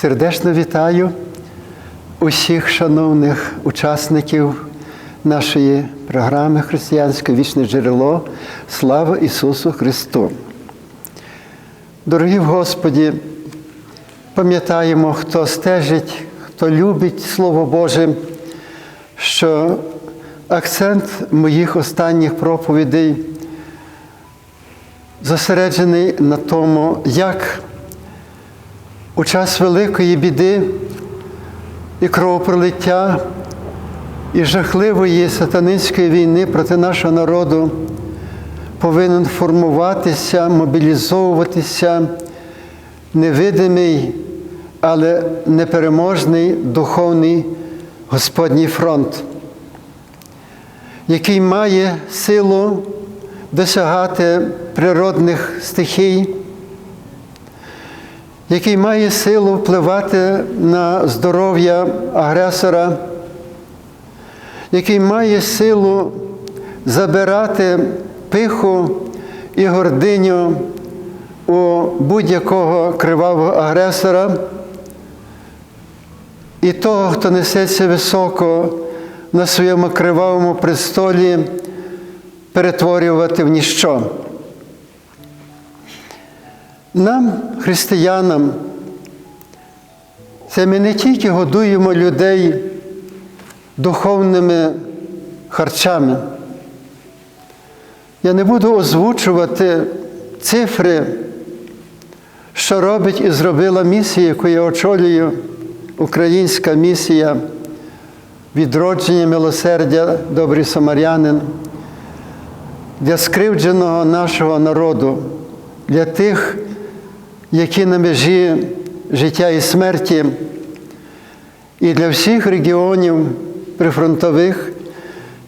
Сердечно вітаю усіх шановних учасників нашої програми Християнське вічне джерело. Слава Ісусу Христу! Дорогі в Господі, пам'ятаємо, хто стежить, хто любить Слово Боже, що акцент моїх останніх проповідей зосереджений на тому, як у час великої біди і кровопролиття і жахливої сатанинської війни проти нашого народу повинен формуватися, мобілізовуватися невидимий, але непереможний духовний Господній фронт, який має силу досягати природних стихій, який має силу впливати на здоров'я агресора, який має силу забирати пиху і гординю у будь-якого кривавого агресора і того, хто несеться високо на своєму кривавому престолі, перетворювати в ніщо. Нам, християнам, це ми не тільки годуємо людей духовними харчами. Я не буду озвучувати цифри, що робить і зробила місія, яку я очолюю, українська місія відродження милосердя, добрий самарянин, для скривдженого нашого народу, для тих, які на межі життя і смерті, і для всіх регіонів прифронтових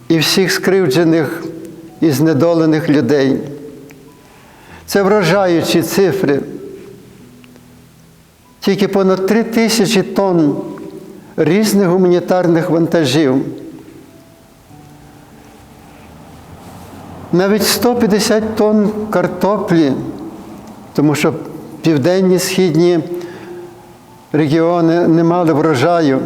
і всіх скривджених і знедолених людей. Це вражаючі цифри. Тільки понад три тисячі тонн різних гуманітарних вантажів. Навіть 150 тонн картоплі, тому що південні східні регіони не мали врожаю.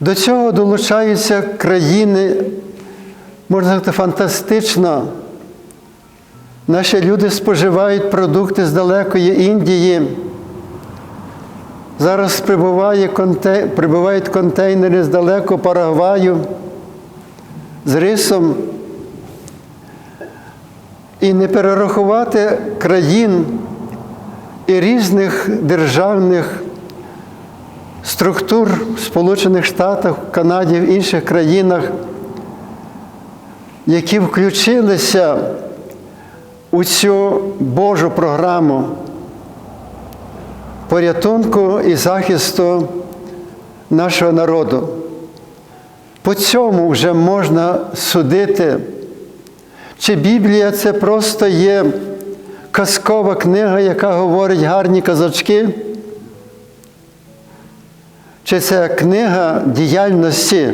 До цього долучаються країни, можна сказати, фантастично. Наші люди споживають продукти з далекої Індії. Зараз прибуває контей... прибувають контейнери з далеко Парагваю з рисом. І не перерахувати країн і різних державних структур в Сполучених Штатах, Канаді, в інших країнах, які включилися у цю Божу програму порятунку і захисту нашого народу. По цьому вже можна судити, чи Біблія це просто є казкова книга, яка говорить гарні казочки, чи це книга діяльності.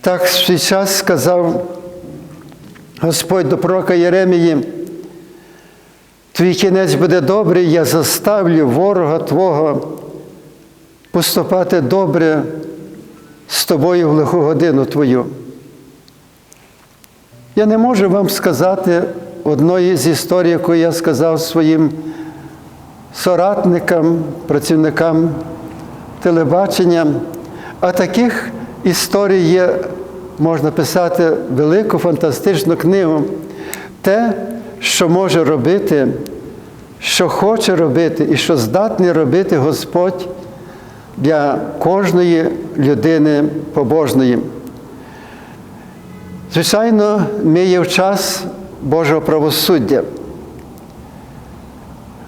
Так в свій час сказав Господь до пророка Єремії, твій кінець буде добрий, я заставлю ворога Твого поступати добре з тобою в лиху годину Твою. Я не можу вам сказати одної з історій, яку я сказав своїм соратникам, працівникам телебачення, а таких історій є, можна писати велику фантастичну книгу. Те, що може робити, що хоче робити і що здатний робити Господь для кожної людини побожної. Звичайно, ми є в час Божого правосуддя.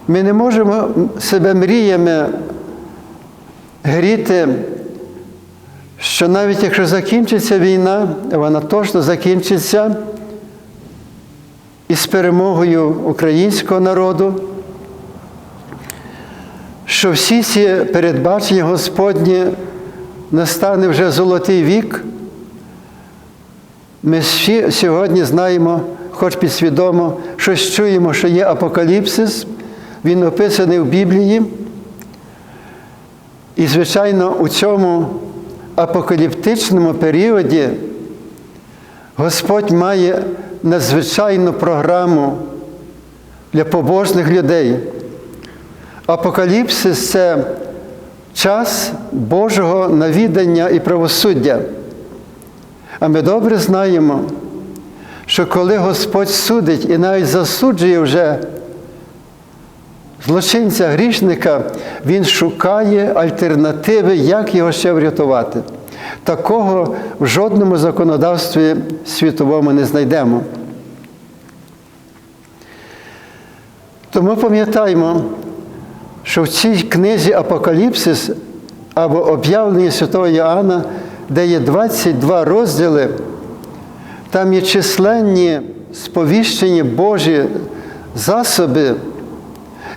Ми не можемо себе мріями гріти, що навіть якщо закінчиться війна, вона точно закінчиться із перемогою українського народу, що всі ці передбачення Господні настане вже золотий вік. Ми всі сьогодні знаємо, хоч підсвідомо, щось чуємо, що є апокаліпсис, він описаний в Біблії. І, звичайно, у цьому апокаліптичному періоді Господь має надзвичайну програму для побожних людей. Апокаліпсис це час Божого навідання і правосуддя. А ми добре знаємо, що коли Господь судить і навіть засуджує вже злочинця, грішника, Він шукає альтернативи, як його ще врятувати. Такого в жодному законодавстві світовому не знайдемо. Тому пам'ятаємо, що в цій книзі Апокаліпсис або об'явлення Святого Іоанна, де є 22 розділи, там є численні сповіщені Божі засоби,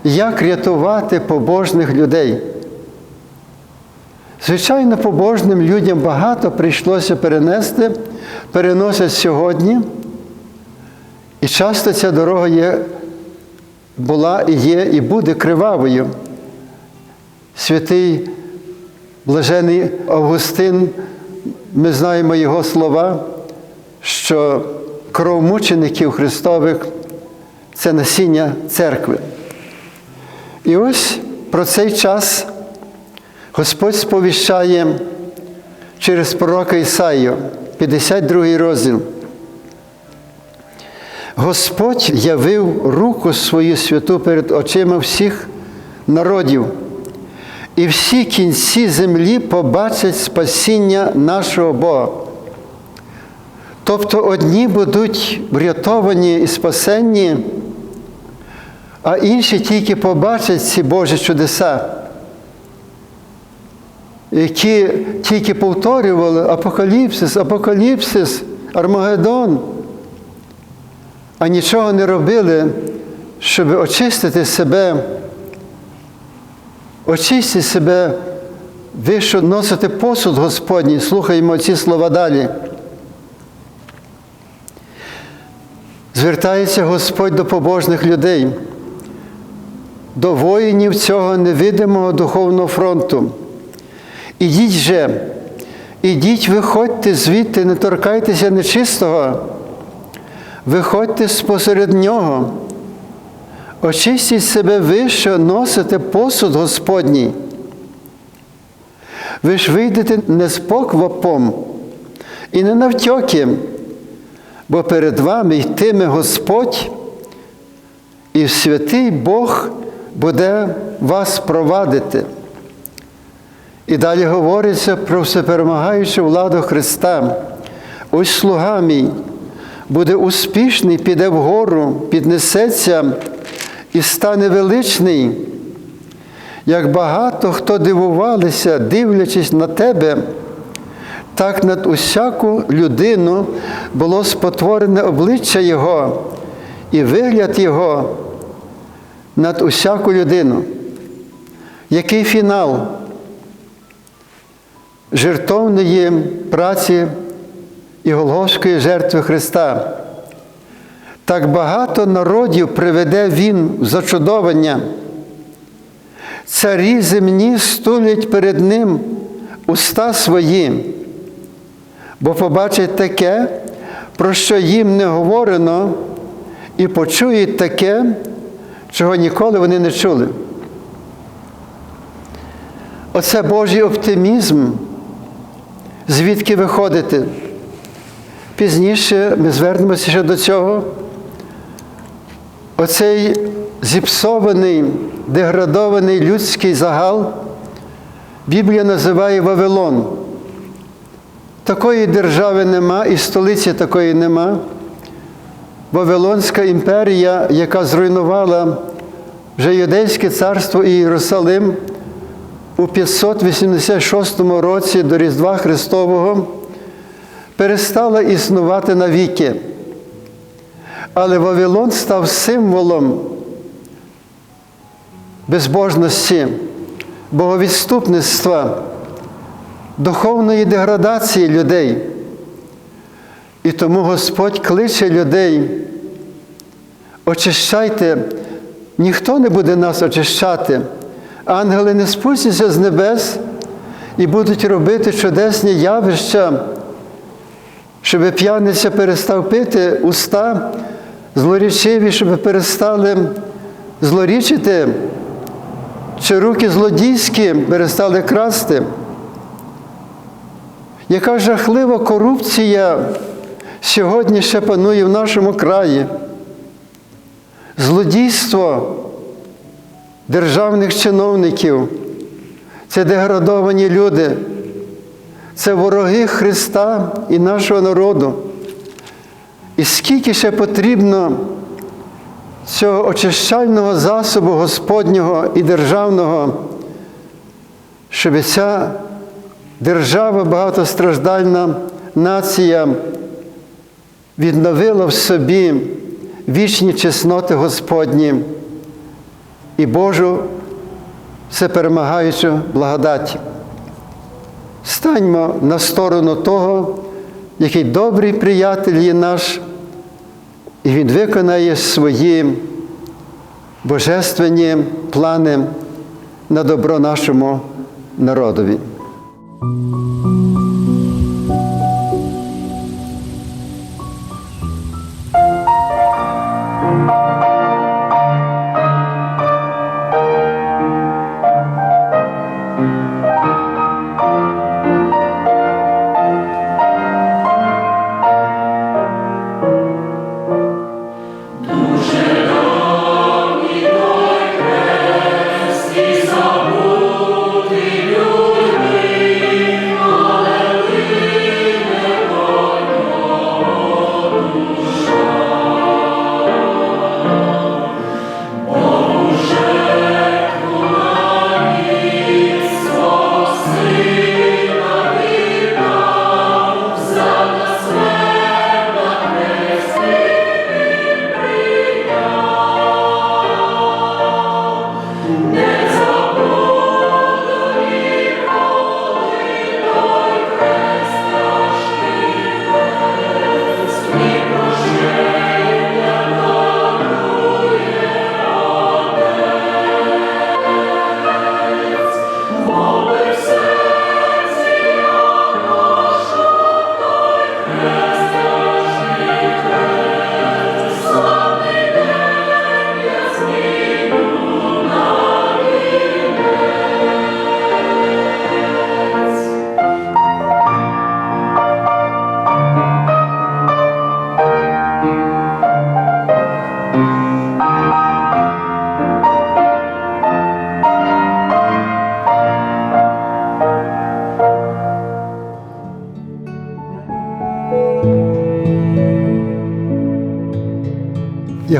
як рятувати побожних людей. Звичайно, побожним людям багато прийшлося перенести, переносять сьогодні. І часто ця дорога є, була і є, і буде кривавою. Святий блажений Августин, ми знаємо його слова, що кров мучеників Христових це насіння церкви. І ось про цей час Господь сповіщає через пророка Ісаю, 52 розділ. Господь явив руку свою святу перед очима всіх народів, і всі кінці землі побачать спасіння нашого Бога. Тобто одні будуть врятовані і спасенні, а інші тільки побачать ці Божі чудеса, які тільки повторювали Апокаліпсис, Апокаліпсис, Армагеддон, а нічого не робили, щоб очистити себе, очистити себе, ви що носите посуд Господній, слухаємо ці слова далі. Звертається Господь до побожних людей, до воїнів цього невидимого духовного фронту. Ідіть же, ідіть, виходьте звідти, не торкайтеся нечистого, виходьте спосеред нього, очистіть себе ви, що носите посуд Господній. Ви ж вийдете не з поквапом і не навтьоки, бо перед вами йтиме Господь, і святий Бог буде вас провадити. І далі говориться про всеперемагаючу владу Христа. Ось слуга мій буде успішний, піде вгору, піднесеться і стане величний. Як багато хто дивувалися, дивлячись на тебе, так над усяку людину було спотворене обличчя Його і вигляд Його над усяку людину. Який фінал жертовної праці і Голгофської жертви Христа? Так багато народів приведе Він в зачудовання. Царі земні стулять перед Ним уста свої, бо побачать таке, про що їм не говорено, і почують таке, чого ніколи вони не чули. Оце Божий оптимізм, звідки виходити. Пізніше ми звернемося ще до цього. Оцей зіпсований, деградований людський загал Біблія називає Вавилон. Такої держави нема і столиці такої нема. Вавилонська імперія, яка зруйнувала вже Юдейське царство і Єрусалим у 586 році до Різдва Христового, перестала існувати навіки. Але Вавилон став символом безбожності, боговідступництва, духовної деградації людей. І тому Господь кличе людей, очищайте ніхто не буде нас очищати. Ангели не спустяться з небес і будуть робити чудесні явища, щоб п'яниця перестав пити уста, злорічиві, щоб перестали злорічити, чи руки злодійські перестали красти. Яка жахлива корупція сьогодні ще панує в нашому краї? Злодійство державних чиновників це деградовані люди, це вороги Христа і нашого народу. І скільки ще потрібно цього очищального засобу Господнього і державного, щоб ця держава багатостраждальна нація відновила в собі вічні чесноти Господні і Божу всеперемагаючу благодать. Станьмо на сторону того, який добрий приятель є наш, і Він виконає свої божественні плани на добро нашому народові.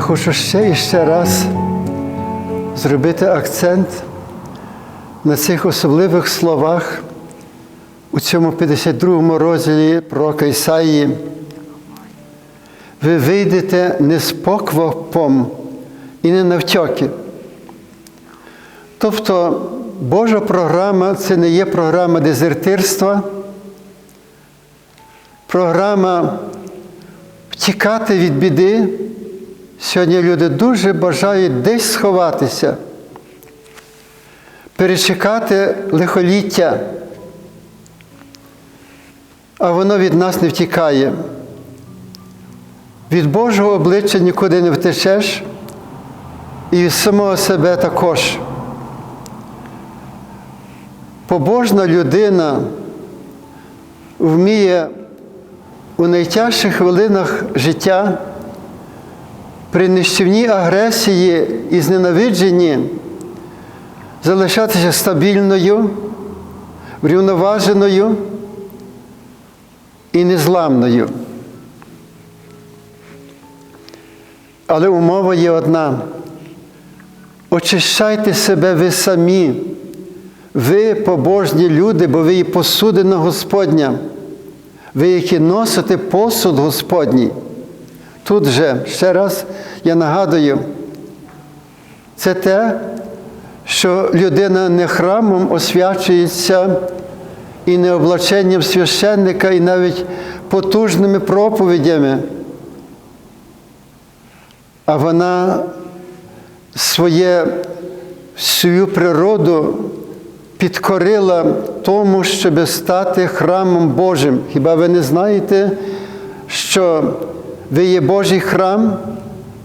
Хочу ще і ще раз зробити акцент на цих особливих словах у цьому 52-му розділі пророка Ісаї. Ви вийдете не з поквапом і не навтьоки. Тобто Божа програма це не є програма дезертирства, програма втікати від біди. Сьогодні люди дуже бажають десь сховатися, перечекати лихоліття, а воно від нас не втікає. Від Божого обличчя нікуди не втечеш, і від самого себе також. Побожна людина вміє у найтяжчих хвилинах життя при нищівній агресії і зненавидженні залишатися стабільною, врівноваженою і незламною. Але умова є одна. Очищайте себе ви самі, ви побожні люди, бо ви є посудина Господня, ви, які носите посуд Господній. Тут же, ще раз я нагадую, це те, що людина не храмом освячується і не облаченням священника, і навіть потужними проповідями, а вона своє, свою природу підкорила тому, щоб стати храмом Божим. Хіба ви не знаєте, що ви є Божий храм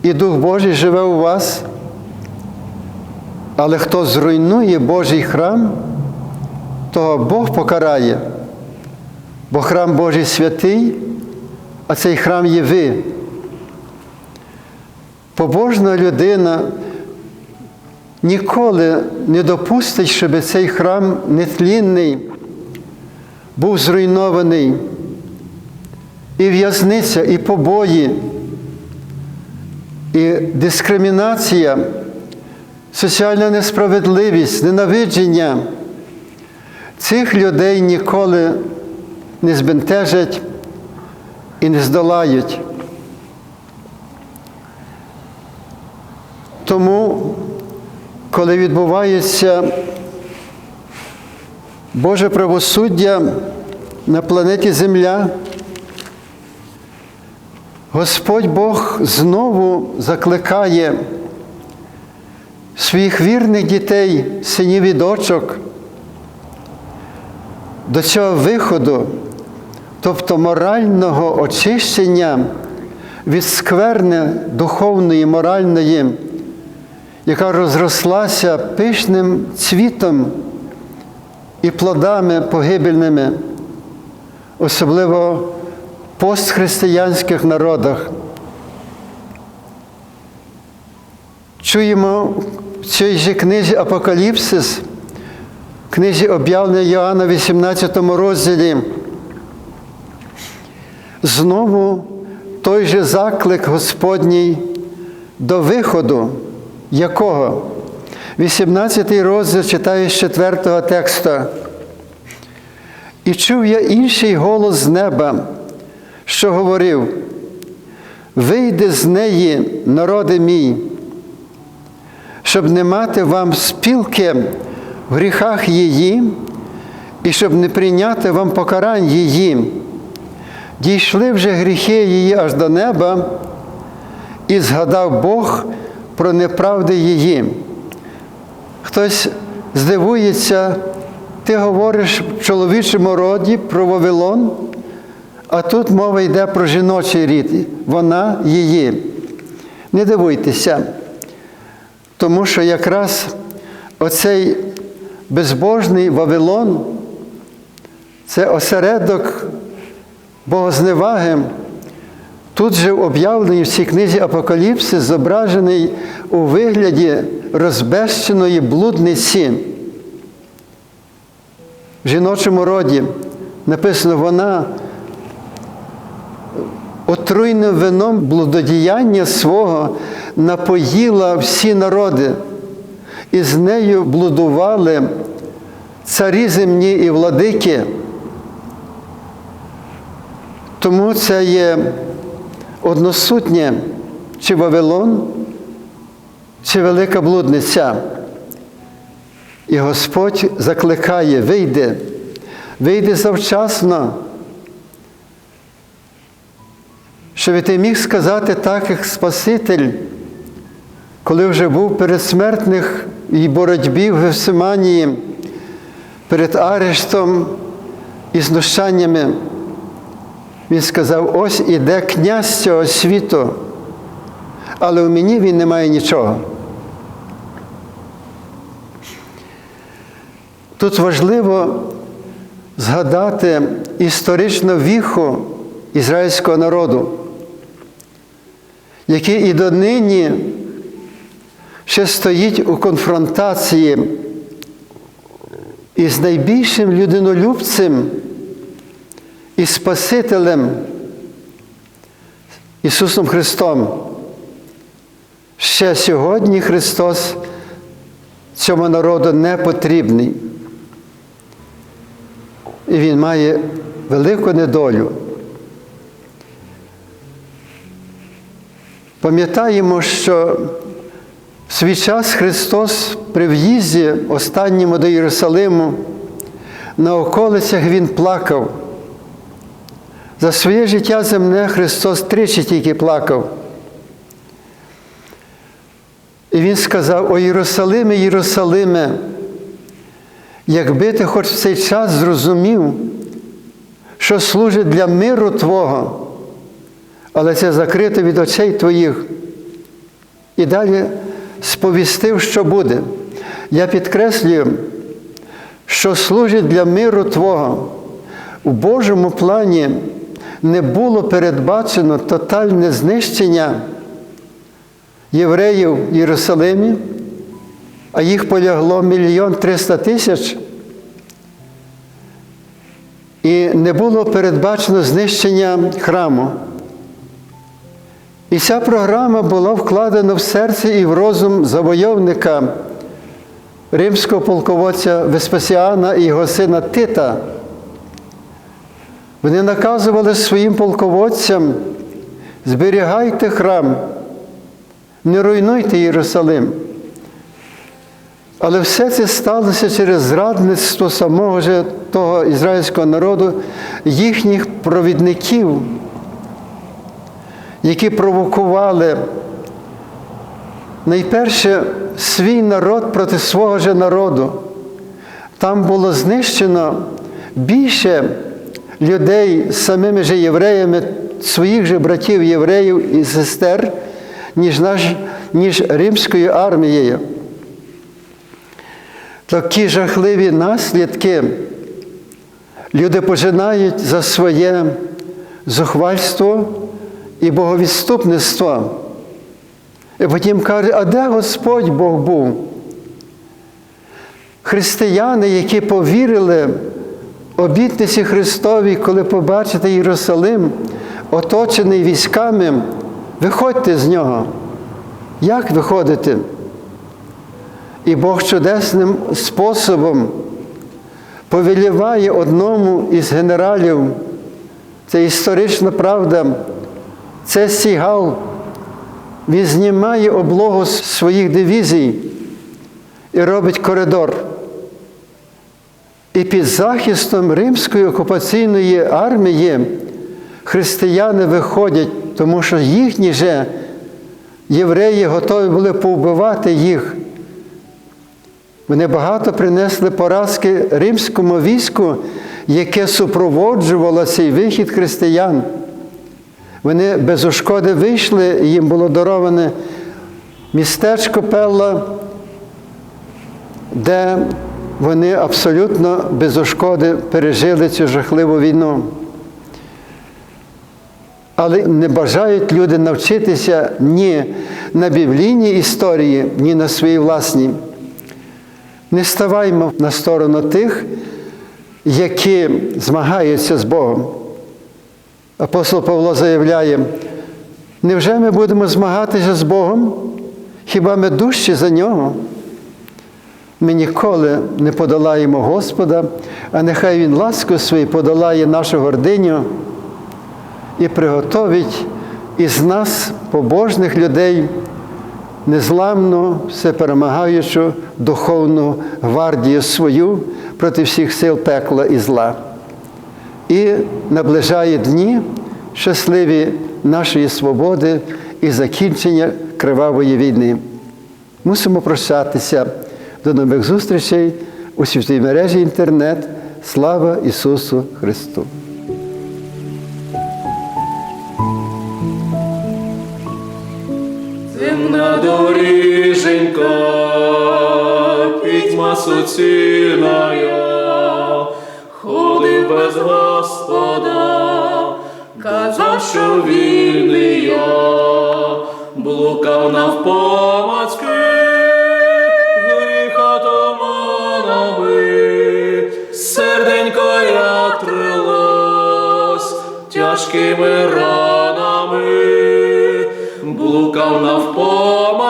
і Дух Божий живе у вас? Але хто зруйнує Божий храм, того Бог покарає. Бо храм Божий святий, а цей храм є ви. Побожна людина ніколи не допустить, щоб цей храм нетлінний був зруйнований. І в'язниця, і побої, і дискримінація, соціальна несправедливість, ненавидження цих людей ніколи не збентежать і не здолають. Тому, коли відбувається Боже правосуддя на планеті Земля, Господь Бог знову закликає своїх вірних дітей, синів і дочок до цього виходу, тобто морального очищення від скверни духовної, моральної, яка розрослася пишним цвітом і плодами погибельними, особливо постхристиянських народах. Чуємо в цій же книзі Апокаліпсис, книзі об'явлення Йоанна, 18 розділі. Знову той же заклик Господній до виходу, якого? 18 розділ читаю з 4 тексту. І чув я інший голос з неба, що говорив: Вийди з неї, народи мій, щоб не мати вам спілки в гріхах її, і щоб не прийняти вам покарань її. Дійшли вже гріхи її аж до неба, і згадав Бог про неправди її. Хтось здивується, ти говориш в чоловічому роді про Вавилон, а тут мова йде про жіночий рід, вона її. Не дивуйтеся, тому що якраз оцей безбожний Вавилон це осередок богозневаги. Тут же об'явлений в цій книзі Апокаліпсис зображений у вигляді розбещеної блудниці. В жіночому роді написано, вона отруйним вином блудодіяння свого напоїла всі народи, і з нею блудували царі земні і владики. Тому це є односутнє чи Вавилон, чи велика блудниця. І Господь закликає, вийди, вийди завчасно, щоб ти міг сказати так, як Спаситель, коли вже був перед смертних і боротьбі в Гефсиманії, перед арештом і знущаннями. Він сказав, ось іде князь цього світу, але у мені він не має нічого. Тут важливо згадати історичну віху ізраїльського народу, який і донині ще стоїть у конфронтації із найбільшим людинолюбцем і Спасителем Ісусом Христом. Ще сьогодні Христос цьому народу не потрібний. І Він має велику недолю. Пам'ятаємо, що в свій час Христос при в'їзді останньому до Єрусалиму на околицях Він плакав. За своє життя земне Христос тричі тільки плакав. І він сказав: О Єрусалиме, Єрусалиме, якби ти хоч в цей час зрозумів, що служить для миру Твого, але це закрито від очей твоїх. І далі сповістив, що буде. Я підкреслюю, що служить для миру Твого. У Божому плані не було передбачено тотальне знищення євреїв в Єрусалимі, а їх полягло мільйон триста тисяч. І не було передбачено знищення храму. І ця програма була вкладена в серце і в розум завойовника римського полководця Веспасіана і його сина Тита. Вони наказували своїм полководцям, зберігайте храм, не руйнуйте Єрусалим. Але все це сталося через зрадництво самого ж того ізраїльського народу, їхніх провідників, які провокували найперше свій народ проти свого ж народу. Там було знищено більше людей самими же євреями, своїх же братів євреїв і сестер, ніж, наш, ніж римською армією. Такі жахливі наслідки люди пожинають за своє зухвальство і боговідступництво. І потім каже, а де Господь Бог був? Християни, які повірили обітниці Христовій, коли побачите Єрусалим, оточений військами, виходьте з нього. Як виходити? І Бог чудесним способом повеліває одному із генералів, це історична правда, це Сігал, він знімає облогу з своїх дивізій і робить коридор. І під захистом римської окупаційної армії християни виходять, тому що їхні же євреї готові були повбивати їх. Вони багато принесли поразки римському війську, яке супроводжувало цей вихід християн. Вони без ушкоди вийшли, і їм було дароване містечко Пелла, де вони абсолютно без ушкоди пережили цю жахливу війну. Але не бажають люди навчитися ні на біблійній історії, ні на своїй власній. Не ставаймо на сторону тих, які змагаються з Богом. Апостол Павло заявляє, невже ми будемо змагатися з Богом? Хіба ми дужчі за нього? Ми ніколи не подолаємо Господа, а нехай Він ласкою своєю подолає нашу гординю і приготовить із нас, побожних людей, незламну, всеперемагаючу духовну гвардію свою проти всіх сил пекла і зла. І наближає дні щасливі нашої свободи і закінчення кривавої війни. Мусимо прощатися. До нових зустрічей у світовій мережі інтернет. Слава Ісусу Христу! Земна доріженька, пітьма ходив без Господа, казав, що вільний я, блукав навпомацьки, гріха туманами, серденько як трилось, тяжкими ранами. Блукав навпомацки,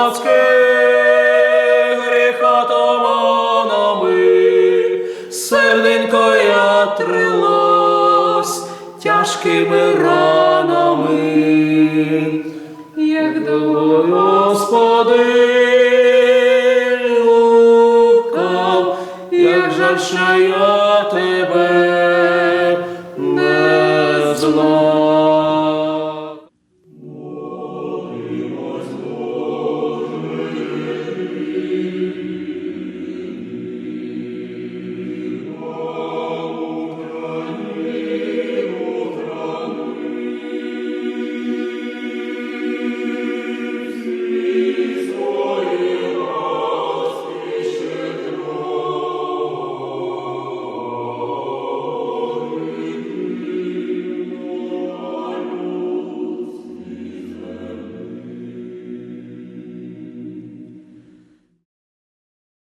тяжкими ранами, як довго Господи лукав, як жальша я.